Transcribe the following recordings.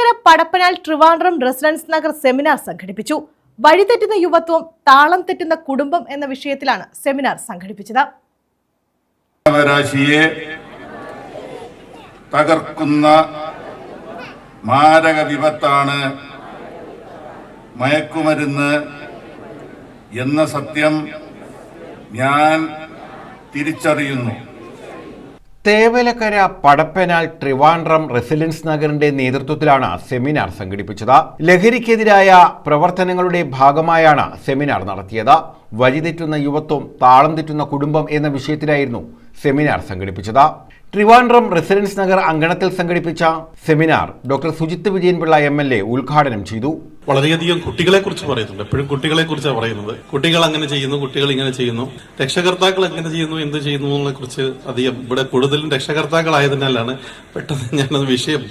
Thevalakkara Padappanal Trivandrum residence Nagar seminar സംഘടിപ്പിച്ചു. വഴിതെറ്റുന്ന യുവത്വം താളം തെറ്റുന്ന കുടുംബം എന്ന വിഷയത്തിലാണ് സെമിനാർ സംഘടിപ്പിച്ചത്. അവരാശിയെ തകർക്കുന്ന മാരക വിപത്താണ് മയക്കുമരുന്ന് എന്ന സത്യം ഞാൻ തിരിച്ചറിയുന്നു. തേവലക്കര പടപ്പനാൽ ട്രിവാൻഡ്രം റെസിഡൻസ് നഗറിന്റെ നേതൃത്വത്തിലാണ് സെമിനാർ സംഘടിപ്പിച്ചത്. ലഹരിക്കെതിരായ പ്രവർത്തനങ്ങളുടെ ഭാഗമായാണ് സെമിനാർ നടത്തിയത്. വഴിതെറ്റുന്ന യുവത്വം താളം തെറ്റുന്ന കുടുംബം എന്ന വിഷയത്തിലായിരുന്നു സെമിനാർ സംഘടിപ്പിച്ചത്. ട്രിവാൻഡ്രം റെസിഡൻസ് നഗർ അങ്കണത്തിൽ സംഘടിപ്പിച്ച seminar doctor Sujith Vijayanpillai M L A ഉദ്ഘാടനം ചെയ്തു. വളരെയധികം കുട്ടികളെ കുറിച്ച് പറയുന്നുണ്ട്. എപ്പോഴും കുട്ടികളെ കുറിച്ചാണ് പറയുന്നത്. കുട്ടികൾ അങ്ങനെ ചെയ്യുന്നു കുട്ടികൾ ഇങ്ങനെ ചെയ്യുന്നു. രക്ഷകർത്താക്കൾ എങ്ങനെ ചെയ്യുന്നു എന്ത് ചെയ്യുന്നു എന്നതിനെ കുറിച്ച് അധികം ഇവിടെ കൂടുതലും രക്ഷകർത്താക്കളായതിനാലാണ് പെട്ടെന്ന് ഞാനത് വിഷയം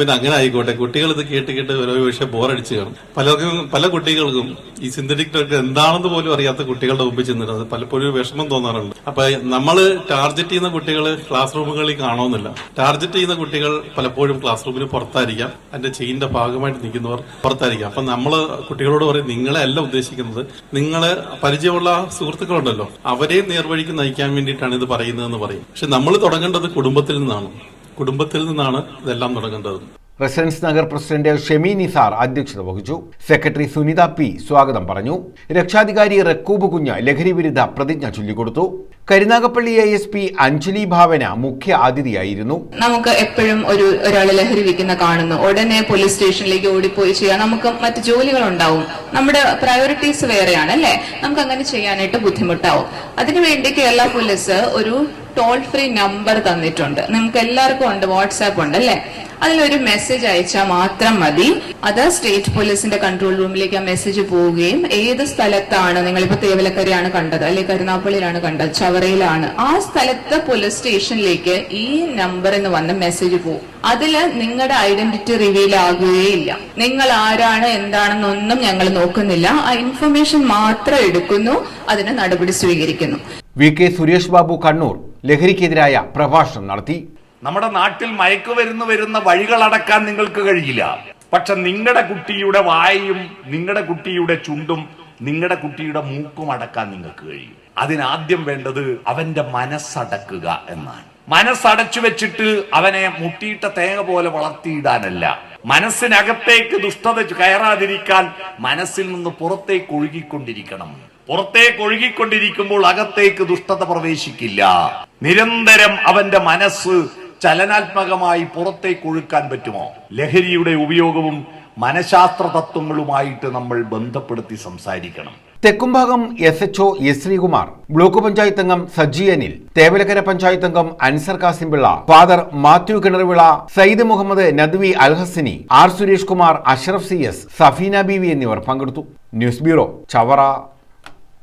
പിന്നെ അങ്ങനെ ആയിക്കോട്ടെ. കുട്ടികൾ ഇത് കേട്ട് കേട്ട് ഓരോ വിഷയം ബോറടിച്ച് കാണും. പലർക്കും പല കുട്ടികൾക്കും ഈ സിന്തറ്റിക് ഡ്രഗ് എന്താണെന്ന് പോലും അറിയാത്ത കുട്ടികളുടെ മുമ്പിൽ ചെന്നിട്ട് അത് പലപ്പോഴും ഒരു വിഷമം തോന്നാറുണ്ട്. അപ്പൊ നമ്മൾ ടാർഗറ്റ് ചെയ്യുന്ന കുട്ടികൾ ക്ലാസ് റൂമുകളിൽ കാണണമെന്നില്ല. ടാർഗറ്റ് ചെയ്യുന്ന കുട്ടികൾ പലപ്പോഴും ക്ലാസ് റൂമിന് പുറത്തായിരിക്കാം. അതിന്റെ ചെയിന്റെ ഭാഗമായിട്ട് നിൽക്കുന്നവർ പുറത്തായിരിക്കാം. അപ്പൊ നമ്മൾ കുട്ടികളോട് പറയും നിങ്ങളെ അല്ല ഉദ്ദേശിക്കുന്നത്. നിങ്ങളെ പരിചയമുള്ള സുഹൃത്തുക്കളുണ്ടല്ലോ. അവരെ നേർവഴിക്ക് നയിക്കാൻ വേണ്ടിയിട്ടാണ് ഇത് പറയുന്നതെന്ന് പറയും. പക്ഷെ നമ്മൾ തുടങ്ങേണ്ടത് കുടുംബത്തിൽ നിന്നാണ്. കുടുംബത്തിൽ നിന്നാണ് ഇതെല്ലാം തുടങ്ങേണ്ടത്. റെസിഡൻസ് നഗർ പ്രസിഡന്റ് ഷെമി നിസാർ അധ്യക്ഷത വഹിച്ചു. സെക്രട്ടറി സുനിത പി സ്വാഗതം പറഞ്ഞു. രക്ഷാധികാരി റക്കൂബ് കുഞ്ഞ് ലഹരി വിരുദ്ധ പ്രതിജ്ഞ ചൊല്ലിക്കൊടുത്തു. Karunagappally I S P Anjali Bhavana മുഖ്യ അതിഥിയായിരുന്നു. നമുക്ക് എപ്പോഴും ഒരു ഒരാൾ ലഹരി വിൽക്കുന്ന കാണുന്നു. ഉടനെ പോലീസ് സ്റ്റേഷനിലേക്ക് ഓടിപ്പോയി ചെയ്യാൻ നമുക്ക് മറ്റ് ജോലികൾ ഉണ്ടാവും നമ്മുടെ പ്രയോറിറ്റീസ് വേറെയാണ് അല്ലേ നമുക്ക് അങ്ങനെ ചെയ്യാനായിട്ട് ബുദ്ധിമുട്ടാവും. അതിനുവേണ്ടി കേരള പോലീസ് ഒരു ടോൾ ഫ്രീ നമ്പർ തന്നിട്ടുണ്ട്. നിങ്ങൾക്ക് എല്ലാവർക്കും ഉണ്ട് വാട്സാപ്പ് ഉണ്ട് അല്ലേ? അതിലൊരു മെസ്സേജ് അയച്ചാൽ മാത്രം മതി. അത് സ്റ്റേറ്റ് പോലീസിന്റെ കൺട്രോൾ റൂമിലേക്ക് ആ മെസ്സേജ് പോവുകയും ഏത് സ്ഥലത്താണ് നിങ്ങളിപ്പോ തേവലക്കരയാണ് കണ്ടത് അല്ലെങ്കിൽ കരുനാപ്പള്ളിയിലാണ് കണ്ടത് ചവറയിലാണ്. ആ സ്ഥലത്തെ പോലീസ് സ്റ്റേഷനിലേക്ക് ഈ നമ്പർ എന്ന് വന്ന മെസ്സേജ് പോകും അതിൽ നിങ്ങളുടെ ഐഡന്റിറ്റി റിവീൽ ആകുകയില്ല. നിങ്ങൾ ആരാണ് എന്താണെന്നൊന്നും ഞങ്ങൾ നോക്കുന്നില്ല. ആ ഇൻഫർമേഷൻ മാത്രം എടുക്കുന്നു അതിന് നടപടി സ്വീകരിക്കുന്നു. വി കെ സുരേഷ് ബാബു കണ്ണൂർ ലഹരിക്കെതിരായ പ്രഭാഷണം നടത്തി. നമ്മുടെ നാട്ടിൽ മയക്കുമരുന്ന് വരുന്ന വഴികളടക്കാൻ നിങ്ങൾക്ക് കഴിയില്ല. പക്ഷെ നിങ്ങളുടെ കുട്ടിയുടെ വായയും നിങ്ങളുടെ കുട്ടിയുടെ ചുണ്ടും നിങ്ങളുടെ കുട്ടിയുടെ മൂക്കും അടക്കാൻ നിങ്ങൾക്ക് കഴിയും. അതിനാദ്യം വേണ്ടത് അവന്റെ മനസ്സടക്കുക എന്നാണ്. മനസ്സടച്ചു വെച്ചിട്ട് അവനെ മുട്ടിയിട്ട തേങ്ങ പോലെ വളർത്തിയിടാനല്ല. മനസ്സിനകത്തേക്ക് ദുഷ്ടത കയറാതിരിക്കാൻ മനസ്സിൽ നിന്ന് പുറത്തേക്ക് ഒഴുകിക്കൊണ്ടിരിക്കണം. പുറത്തേക്ക് ഒഴുകിക്കൊണ്ടിരിക്കുമ്പോൾ അകത്തേക്ക് ദുഷ്ടത പ്രവേശിക്കില്ല. നിരന്തരം അവന്റെ മനസ്സ് ചലനാത്മകമായി പുറത്തേക്ക് ഒഴുക്കാൻ പറ്റുമോ? ലഹരിയുടെ ഉപയോഗവും മനഃശാസ്ത്ര തത്വങ്ങളുമായിട്ട് നമ്മൾ ബന്ധപ്പെടുത്തി സംസാരിക്കണം. Thekkumbhagam S H O S Sreekumar block panchayat അംഗം സജി അനിൽ തേവലക്കര പഞ്ചായത്ത് അംഗം Ansar Kasimpillai father Mathew Kinarvila Syed Muhammad Nadvi Alhasini R Suresh Kumar Ashraf C S Safeena B V എന്നിവർ പങ്കെടുത്തു. News bureau Chavara.